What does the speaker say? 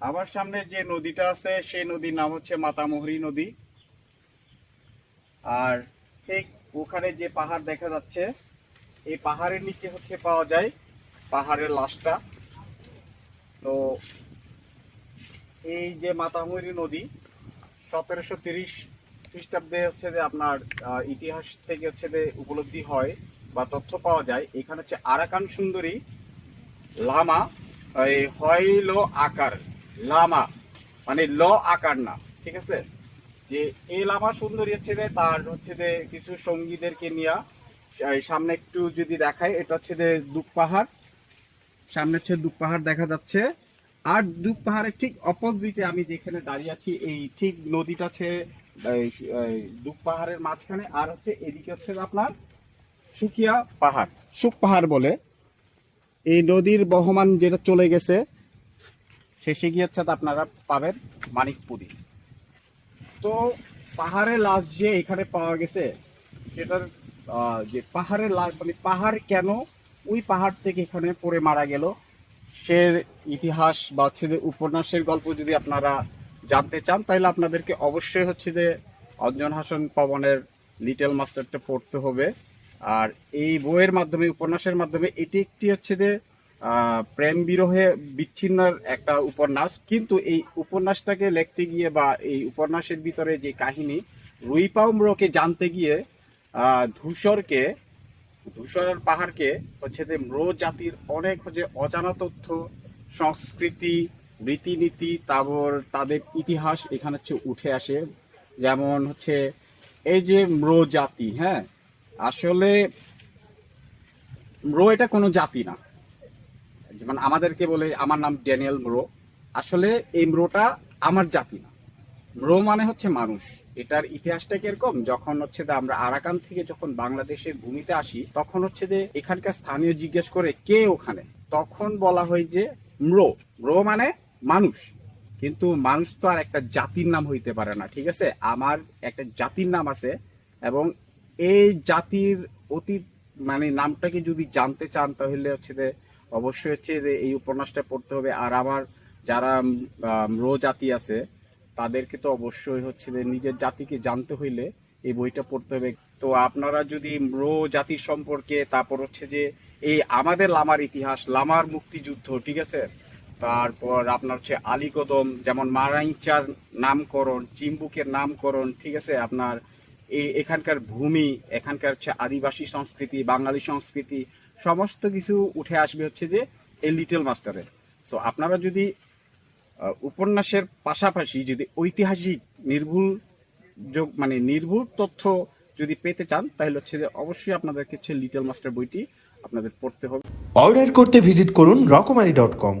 আমার সামনে যে নদীটা আছে, সেই নদীর নাম হচ্ছে মাতামুহুরী নদী। আর ঠিক ওখানে যে পাহাড় দেখা যাচ্ছে, এই পাহাড়ের নিচে হচ্ছে পাওয়া যায় পাহাড়ের লাশটা। তো এই যে মাতামুহুরী নদী, সতেরোশো তিরিশ খ্রিস্টাব্দে হচ্ছে যে আপনার ইতিহাস থেকে হচ্ছে যে উপলব্ধি হয় বা তথ্য পাওয়া যায়, এখানে হচ্ছে আরাকান সুন্দরী লামা, এই হইল আকার। লামা মানে ল আকার না, ঠিক আছে? যে এ লামা সুন্দরী হচ্ছে যে তার হচ্ছে যে কিছু সঙ্গীদেরকে নিয়ে সামনে একটু যদি দেখায়, এটা হচ্ছে যে দুপ পাহাড়। সামনে হচ্ছে দুপ পাহাড় দেখা যাচ্ছে। আর দুপ পাহাড়ের ঠিক অপোজিটে আমি যেখানে দাঁড়িয়ে আছি, এই ঠিক নদীটা হচ্ছে দুপ পাহাড়ের মাঝখানে। আর হচ্ছে এদিকে হচ্ছে আপনার সুকিয়া পাহাড়। সুক পাহাড় বলে। এই নদীর বহমান যেটা চলে গেছে শেষে গিয়ে হচ্ছে আপনারা পাবেন মানিকপুরি তো পাহাড়ের লাশ যে এখানে পাওয়া গেছে, সেটার যে পাহাড়ের লাশ মানে পাহাড় কেন ওই পাহাড় থেকে এখানে পড়ে মারা গেল সে ইতিহাস বা হচ্ছে যে উপন্যাসের গল্প যদি আপনারা জানতে চান, তাহলে আপনাদেরকে অবশ্যই হচ্ছে যে অঞ্জন হাসন পবনের লিটল মাস্টারটা পড়তে হবে। আর এই বইয়ের মাধ্যমে, উপন্যাসের মাধ্যমে এটি একটি হচ্ছে যে প্রেম বিরহে বিচ্ছিন্নর একটা উপন্যাস। কিন্তু এই উপন্যাসটাকে লিখতে গিয়ে বা এই উপন্যাসের ভিতরে যে কাহিনী রুইপাউম্রকে জানতে গিয়ে ধূসরকে, ধূসরের পাহাড়কে হচ্ছে যে ম্র জাতির অনেক হচ্ছে অজানা তথ্য, সংস্কৃতি, রীতিনীতি, তারপর তাদের ইতিহাস এখানে হচ্ছে উঠে আসে। যেমন হচ্ছে এই যে ম্র জাতি হ্যাঁ? আসলে ম্র এটা কোনো জাতি না। যেমন আমাদেরকে বলে আমার নাম ড্যানিয়েল ম্রো। আসলে এই ম্রোটা আমার জাতি না। ম্রো মানে হচ্ছে মানুষ। এটার ইতিহাসটা কীরকম? যখন হচ্ছে যে আমরা আরাকান থেকে যখন বাংলাদেশের ভূমিতে আসি, তখন হচ্ছে যে এখানকার স্থানীয় জিজ্ঞেস করে কে ওখানে? তখন বলা হয় যে ম্রো। ম্রো মানে মানুষ। কিন্তু মানুষ তো আর একটা জাতির নাম হইতে পারে না, ঠিক আছে? আমার একটা জাতির নাম আছে এবং এই জাতির অতীত মানে নামটাকে যদি জানতে চান, তাহলে হচ্ছে যে অবশ্যই হচ্ছে যে এই উপন্যাসটা পড়তে হবে। আর আমার যারা ম্রো জাতি আছে, তাদেরকে তো অবশ্যই হচ্ছে যে নিজের জাতিকে জানতে হইলে এই বইটা পড়তে হবে। তো আপনারা যদি ম্রো জাতি সম্পর্কে, তারপর হচ্ছে যে এই আমাদের লামার ইতিহাস, লামার মুক্তিযুদ্ধ, ঠিক আছে? তারপর আপনার হচ্ছে আলীকদম, যেমন মারাইচার নামকরণ, চিম্বুকের নামকরণ, ঠিক আছে? আপনার এই এখানকার ভূমি, এখানকার হচ্ছে আদিবাসী সংস্কৃতি, বাঙালি সংস্কৃতি সমস্ত কিছু উঠে আসবে হচ্ছে যে এই লিটল মাস্টারে সো আপনারা যদি উপন্যাসের পাশাপাশি যদি ঐতিহাসিক নির্ভুল যোগ মানে নির্ভুল তথ্য যদি পেতে চান, তাহলে হচ্ছে যে অবশ্যই আপনাদেরকে হচ্ছে লিটল মাস্টার বইটি আপনাদের পড়তে হবে। অর্ডার করতে ভিজিট করুন রকমারি ডট কম